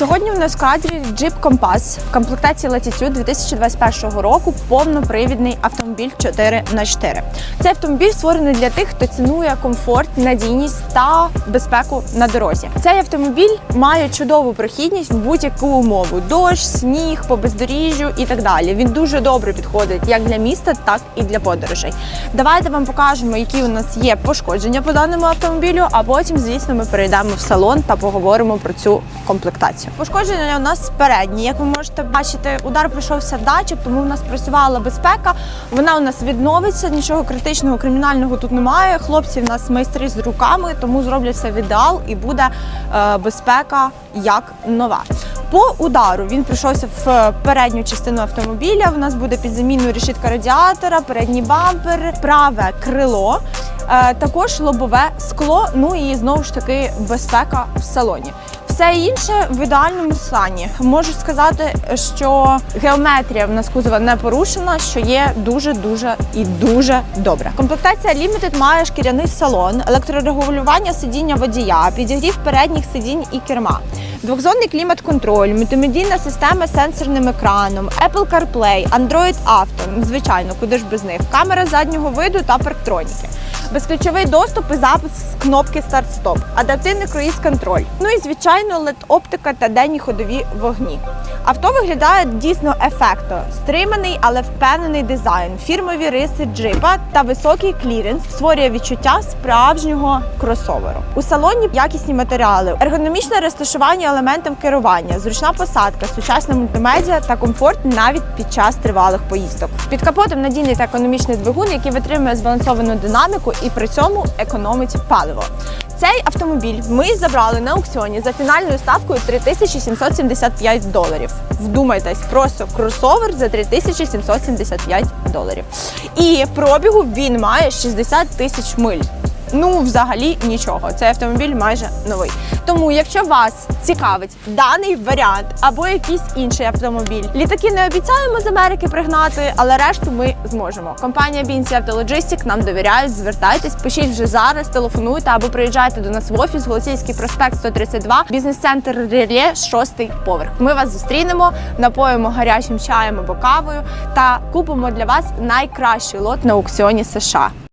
Сьогодні в нас в кадрі Jeep Compass в комплектації Latitude 2021 року повнопривідний автомобіль 4х4. Цей автомобіль створений для тих, хто цінує комфорт, надійність та безпеку на дорозі. Цей автомобіль має чудову прохідність в будь-яку умову: дощ, сніг, по бездоріжжю і так далі. Він дуже добре підходить як для міста, так і для подорожей. Давайте вам покажемо, які у нас є пошкодження по даному автомобілю, а потім, звісно, ми перейдемо в салон та поговоримо про цю комплектацію. Пошкодження у нас передні. Як ви можете бачити, удар прийшовся в датчик, тому у нас працювала безпека. Вона у нас відновиться. Нічого критичного кримінального тут немає. Хлопці в нас майстри з руками, тому зроблять все в ідеал і буде е, безпека як нова. По удару він прийшовся в передню частину автомобіля. У нас буде під заміною решітка радіатора, передній бампер, праве крило. Е, Також лобове скло, ну і знову ж таки безпека в салоні. Все інше в ідеальному стані. Можу сказати, що геометрія в нас кузова не порушена, що є дуже дуже і дуже добре. Комплектація Limited має шкіряний салон, електрорегулювання сидіння водія, підігрів передніх сидінь і керма. Двохзонний клімат-контроль, мультимедійна система з сенсорним екраном, Apple CarPlay, Android Auto, звичайно, куди ж без них, камера заднього виду та парктроніки. Безключовий доступ і запис з кнопки старт-стоп, адаптивний круїз-контроль. Ну і звичайно LED-оптика та денні ходові вогні. Авто виглядає дійсно ефектно, стриманий, але впевнений дизайн, фірмові риси джипа та високий кліренс створює відчуття справжнього кросоверу. У салоні якісні матеріали, ергономічне розташування елементів керування, зручна посадка, сучасна мультимедіа та комфорт навіть під час тривалих поїздок. Під капотом надійний та економічний двигун, який витримує збалансовану динаміку і при цьому економить паливо. Цей автомобіль ми забрали на аукціоні за фінальною ставкою 3775 доларів. Вдумайтесь, просто кросовер за 3775 доларів. І пробігу він має 60 тисяч миль. Ну, взагалі нічого. Цей автомобіль майже новий. Тому, якщо вас цікавить даний варіант або якийсь інший автомобіль, літаки не обіцяємо з Америки пригнати, але решту ми зможемо. Компанія BNC Автологистик нам довіряють. Звертайтесь, пишіть вже зараз, телефонуйте або приїжджайте до нас в офіс, Голосійський проспект 132, бізнес-центр Релє, шостий поверх. Ми вас зустрінемо, напоїмо гарячим чаєм або кавою та купимо для вас найкращий лот на аукціоні США.